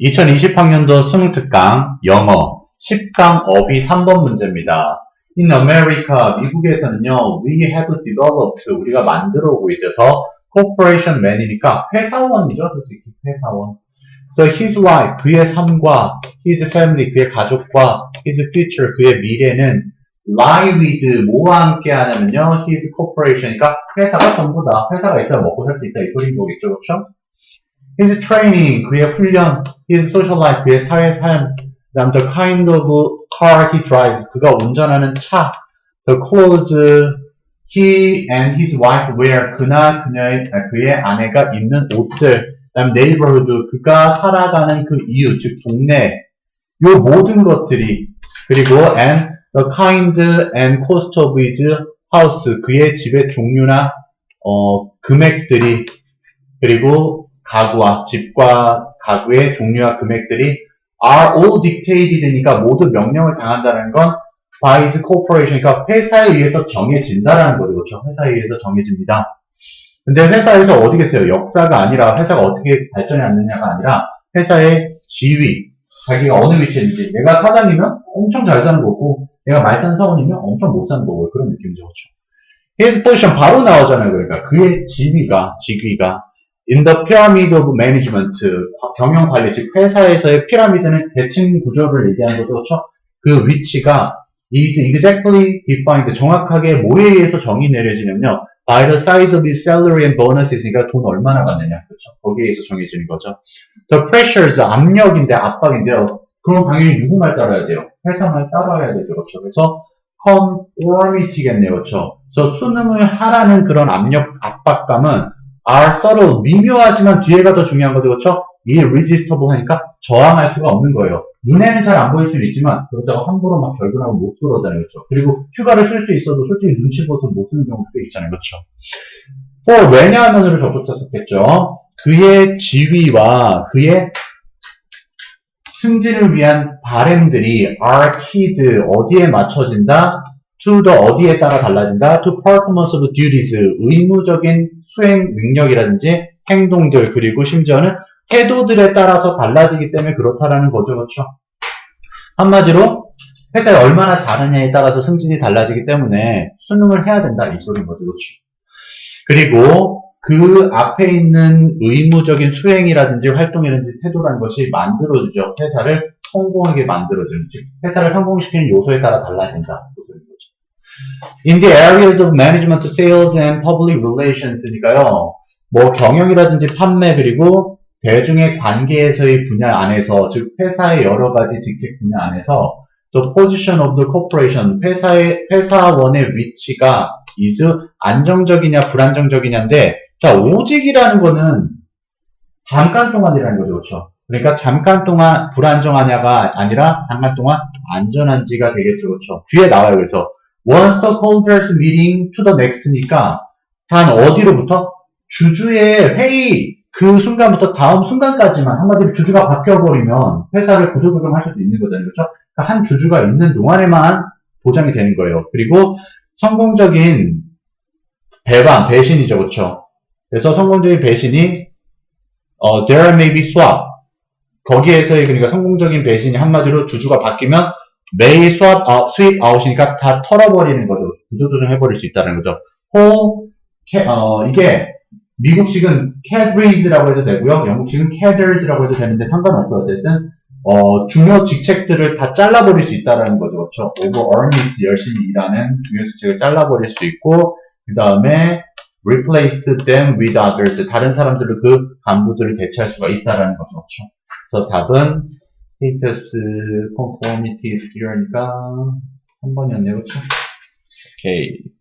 2020학년도 수능 특강 영어 10강 어비 3번 문제입니다. In America, 미국에서는요, we have developed, 우리가 만들어 오고 있어서 corporation man이니까 회사원이죠, 솔직히 회사원. So his life, 그의 삶과 his family, 그의 가족과 his future, 그의 미래는 lie with 뭐와 함께 하냐면요, his corporation, 그러니까 회사가 전부다. 회사가 있어야 먹고 살 수 있다. 이 소리인 거겠죠, 그렇죠? His training, 그의 훈련, his social life, 그의 사회 삶, 그다음 the kind of car he drives, 그가 운전하는 차, the clothes he and his wife wear, 그나 그녀의 아, 그의 아내가 입는 옷들, 그다음 neighborhood, 그가 살아가는 그 이유, 즉 동네, 요 모든 것들이 그리고 and the kind and cost of his house, 그의 집의 종류나 어, 금액들이 그리고 가구와 집과 가구의 종류와 금액들이 are all dictated니까 모두 명령을 당한다는 건 by his corporation, 그러니까 회사에 의해서 정해진다라는 거죠. 그렇죠? 회사에 의해서 정해집니다. 근데 회사에서 어디겠어요? 역사가 아니라 회사가 어떻게 발전해 왔느냐가 아니라 회사의 지위, 자기가 어느 위치에 있는지 내가 사장이면 엄청 잘 사는 거고 내가 말단 사원이면 엄청 못 사는 거고 그런 느낌이죠. 그렇죠? his position 바로 나오잖아요. 그러니까 그의 지위가, 직위가 in the pyramid of management, 경영 관리, 즉 회사에서의 피라미드는 대칭 구조를 얘기하는 거죠. 그렇죠? 그 위치가 is exactly defined, 정확하게 뭐에 의해서 정의 내려지냐면요. by the size of his salary and bonus이니까 돈 얼마나 받느냐. 그렇죠? 거기에 의해서 정해지는 거죠. the pressures, 압력인데, 압박인데요. 그럼 당연히 누구 말 따라야 돼요? 회사 말 따라야 되죠. 그렇죠? 그래서 conformity겠네요. 그렇죠? 그래서 수능을 하라는 그런 압력, 압박감은 are subtle, 미묘하지만 뒤에가 더 중요한 거죠. 그렇죠? 이 irresistible 하니까 저항할 수가 없는 거예요. 눈에는 잘 안 보일 수는 있지만 그렇다고 함부로 막 결근하고 못 들어오잖아요. 그렇죠? 그리고 휴가를 쓸 수 있어도 솔직히 눈치 보서 못 쓰는 경우도 꽤 있잖아요. 그렇죠? for 왜냐하면으로 접속했었겠죠. 그의 지위와 그의 승진을 위한 바램들이 are keyed 어디에 맞춰진다? to the 어디에 따라 달라진다? to performance of duties 의무적인 수행 능력이라든지 행동들 그리고 심지어는 태도들에 따라서 달라지기 때문에 그렇다라는 거죠. 그렇죠? 한마디로 회사에 얼마나 잘하냐에 따라서 승진이 달라지기 때문에 수능을 해야 된다 이 소리인 거죠. 그렇죠? 그리고 그 앞에 있는 의무적인 수행이라든지 활동이라든지 태도라는 것이 만들어주죠. 회사를 성공하게 만들어주는, 즉 회사를 성공시키는 요소에 따라 달라진다. In the areas of management, sales and public relations니까요. 뭐 경영이라든지 판매 그리고 대중의 관계에서의 분야 안에서 즉 회사의 여러 가지 직책 분야 안에서 또 position of the corporation 회사의 회사원의 위치가 is 안정적이냐 불안정적이냐인데 자 오직이라는 거는 잠깐 동안이라는 거죠. 그렇죠? 그러니까 잠깐 동안 불안정하냐가 아니라 잠깐 동안 안전한지가 되겠죠. 그렇죠? 뒤에 나와요. 그래서 once the holders meeting to the next니까 단 어디로부터 주주의 회의 그 순간부터 다음 순간까지만 한마디로 주주가 바뀌어버리면 회사를 구조조정할 수도 있는 거잖아요. 그렇죠? 그러니까 한 주주가 있는 동안에만 보장이 되는 거예요. 그리고 성공적인 배반, 배신이죠. 그렇죠? 그래서 성공적인 배신이 어, there may be swap. 거기에서의 그러니까 성공적인 배신이 한마디로 주주가 바뀌면 may swap out, sweep out이니까 다 털어버리는 거죠. 구조조정 해버릴 수 있다는 거죠. 호, 어, 이게 미국식은 cadres라고 해도 되고요. 영국식은 cadres라고 해도 되는데 상관없고요. 어쨌든 어, 중요 직책들을 다 잘라버릴 수 있다는 거죠. 그렇죠? over earnings 열심히 일하는 중요 직책을 잘라버릴 수 있고 그 다음에 replace them with others 다른 사람들을 그 간부들을 대체할 수가 있다는 거죠. 그렇죠? 그래서 답은 status conformity skill이니까 3번이었네요. 그렇죠? 오케이.